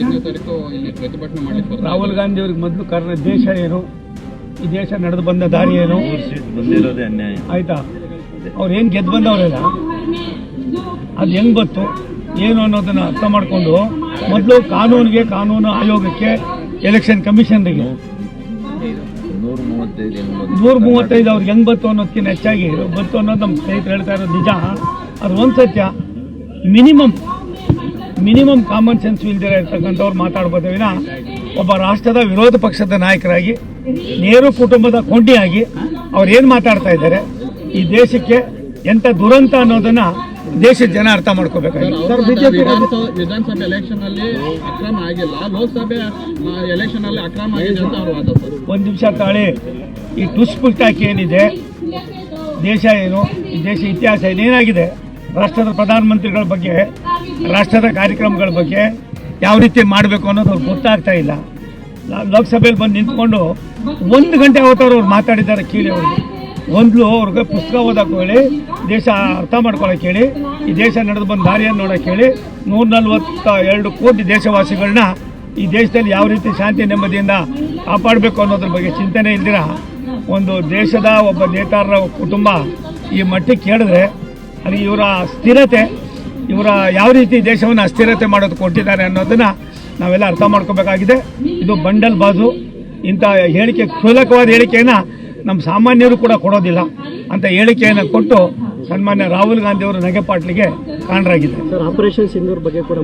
ಇಲ್ಲಿ ಪ್ರತಿಭಟನೆ. ರಾಹುಲ್ ಗಾಂಧಿ ಅವ್ರಿಗೆ ಮೊದಲು ಕಾರಣ ದೇಶ ಏನು? ಈ ದೇಶ ನಡೆದು ಬಂದ ದಾರಿ ಏನು? ಆಯ್ತಾ? ಅವ್ರು ಏನು ಗೆದ್ದು ಬಂದವ್ರೆಲ್ಲ? ಅದು ಹೆಂಗ್ ಗೊತ್ತು? ಏನು ಅನ್ನೋದನ್ನ ಅರ್ಥ ಮಾಡಿಕೊಂಡು ಮೊದಲು ಕಾನೂನಿಗೆ ಕಾನೂನು ಆಯೋಗಕ್ಕೆ ಎಲೆಕ್ಷನ್ ಕಮಿಷನ್ಗೆ? ನೂರ ಮೂವತ್ತೈದು ಅವ್ರಿಗೆ ಹೆಂಗ್ ಬತ್ತು ಅನ್ನೋದಕ್ಕಿಂತ ಹೆಚ್ಚಾಗಿ ಬತ್ತು ಅನ್ನೋದು ನಮ್ಮ ಸ್ನೇಹಿತರು ಹೇಳ್ತಾ ಇರೋದು ನಿಜ. ಅದು ಒಂದು ಸತ್ಯ. ಮಿನಿಮಮ್ ಮಿನಿಮಮ್ ಕಾಮನ್ ಸೆನ್ಸ್ ಇಲ್ದಿರ ಇರ್ತಕ್ಕಂಥವ್ರು ಮಾತಾಡ್ಬೋದು ವಿನ ಒಬ್ಬ ರಾಷ್ಟ್ರದ ವಿರೋಧ ಪಕ್ಷದ ನಾಯಕರಾಗಿ ನೇರು ಕುಟುಂಬದ ಕೊಂಡಿಯಾಗಿ ಅವ್ರು ಏನು ಮಾತಾಡ್ತಾ ಇದ್ದಾರೆ? ಈ ದೇಶಕ್ಕೆ ಎಂಥ ದುರಂತ ಅನ್ನೋದನ್ನ ದೇಶದ ಜನ ಅರ್ಥ ಮಾಡ್ಕೋಬೇಕಾಗಿದೆ. ಸರ್, ಅವ್ರ ವಿಧಾನಸಭೆ ವಿಧಾನಸಭೆ ಎಲೆಕ್ಷನ್ ಅಲ್ಲಿ ಅಕ್ರಮ ಆಗಿಲ್ಲ ಲೋಕಸಭೆ ಎಲೆಕ್ಷನ್ ಅಲ್ಲಿ ಅಕ್ರಮ ಆಗಿದೆ ಅಂತ ಅವ್ರ ವಾದ ಒಂದು ನಿಮಿಷ ತಾಳಿ ಈ ಟುಸ್ ಪುಲ್ಟಾಕಿ ಏನಿದೆ? ದೇಶ ಏನು? ಈ ದೇಶ ಇತಿಹಾಸ ಏನೇನಾಗಿದೆ ರಾಷ್ಟ್ರದ ಪ್ರಧಾನಮಂತ್ರಿಗಳ ಬಗ್ಗೆ, ರಾಷ್ಟ್ರದ ಕಾರ್ಯಕ್ರಮಗಳ ಬಗ್ಗೆ ಯಾವ ರೀತಿ ಮಾಡಬೇಕು ಅನ್ನೋದು ಅವ್ರಿಗೆ ಗೊತ್ತಾಗ್ತಾ ಇಲ್ಲ. ಲೋಕಸಭೆಯಲ್ಲಿ ಬಂದು ನಿಂತ್ಕೊಂಡು ಒಂದು ಗಂಟೆ ಅವತ್ತಾರು ಅವ್ರು ಮಾತಾಡಿದ್ದಾರೆ ಕೀಳಿ ಅವ್ರಿಗೆ ಒಂದು ಅವ್ರಿಗೆ ಪುಸ್ತಕ ಓದಕ್ಕೆ ಹೇಳಿ, ದೇಶ ಅರ್ಥ ಮಾಡ್ಕೊಳಕ್ಕೆ ಹೇಳಿ, ಈ ದೇಶ ನಡೆದು ಬಂದ ದಾರಿಯನ್ನು ನೋಡಕ್ಕೆ ಹೇಳಿ ನೂರ ನಲ್ವತ್ತ ಎರಡು ಕೋಟಿ ದೇಶವಾಸಿಗಳನ್ನ ಈ ದೇಶದಲ್ಲಿ ಯಾವ ರೀತಿ ಶಾಂತಿ ನೆಮ್ಮದಿಯಿಂದ ಕಾಪಾಡಬೇಕು ಅನ್ನೋದ್ರ ಬಗ್ಗೆ ಚಿಂತನೆ ಇಲ್ದಿರ ಒಂದು ದೇಶದ ಒಬ್ಬ ನೇತಾರರ ಕುಟುಂಬ ಈ ಮಟ್ಟಕ್ಕೆ ಕೇಳಿದ್ರೆ ಇವರ ಸ್ಥಿರತೆ, ಇವರ ಯಾವ ರೀತಿ ದೇಶವನ್ನು ಅಸ್ಥಿರತೆ ಮಾಡೋದು ಕೊಟ್ಟಿದ್ದಾರೆ ಅನ್ನೋದನ್ನು ನಾವೆಲ್ಲ ಅರ್ಥ ಮಾಡ್ಕೋಬೇಕಾಗಿದೆ. ಇದು ಬಂಡಲ್ ಬಾಜು. ಇಂಥ ಹೇಳಿಕೆ, ಕ್ಷುಲಕವಾದ ಹೇಳಿಕೆಯನ್ನು ನಮ್ಮ ಸಾಮಾನ್ಯರು ಕೂಡ ಕೊಡೋದಿಲ್ಲ ಅಂತ ಹೇಳಿಕೆಯನ್ನು ಕೊಟ್ಟು ಸನ್ಮಾನ್ಯ ರಾಹುಲ್ ಗಾಂಧಿ ಅವರು ನಗೆಪಾಟ್ಲಿಗೆ ಕಾರಣರಾಗಿದ್ದಾರೆ ಸರ್ ಆಪರೇಷನ್ ಸಿಂಧೂರ್ ಬಗ್ಗೆ ಕೂಡ